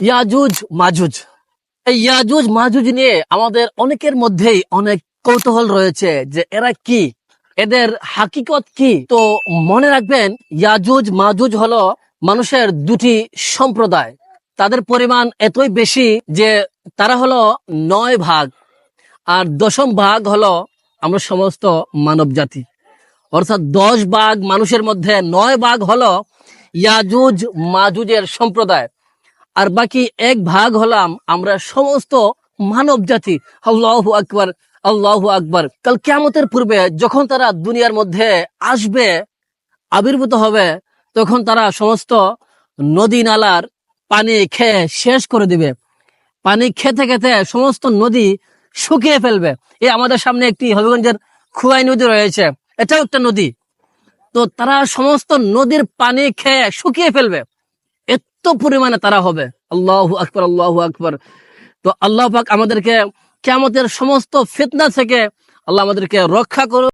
ইয়াজুজ মাজুজ। এই ইয়াজুজ মাজুজ নিয়ে আমাদের অনেকের মধ্যেই অনেক কৌতূহল রয়েছে যে এরা কি? এদের হাকিকত কি? তো মনে রাখবেন, ইয়াজুজ মাজুজ হলো মানুষের দুটি সম্প্রদায়। তাদের পরিমাণ এতই বেশি যে তারা হলো নয় ভাগ। আর দশম ভাগ হলো আমরা সমস্ত মানব জাতি। অর্থাৎ দশ ভাগ মানুষের মধ্যে নয় ভাগ হলো ইয়াজুজ মাজুজের সম্প্রদায়। আর বাকি এক ভাগ হলাম আমরা সমস্ত মানব জাতি। আল্লাহ আকবর আল্লাহ আকবর। কাল কেমতের পূর্বে যখন তারা দুনিয়ার মধ্যে আসবে, আবির্ভূত হবে, তখন তারা সমস্ত নদী নালার পানি খেয়ে শেষ করে দিবে। পানি খেতে খেতে সমস্ত নদী শুকিয়ে ফেলবে। এ আমাদের সামনে একটি হবিগঞ্জের খুয়াই নদী রয়েছে। এটাও একটা নদী। তো তারা সমস্ত নদীর পানি খেয়ে শুকিয়ে ফেলবে। এত পরিমাণে তারা হবে। আল্লাহ আকবর আল্লাহ আকবর। তো আল্লাহ পাক আমাদেরকে কেমতের সমস্ত ফিতনা থেকে আল্লাহ আমাদেরকে রক্ষা করুন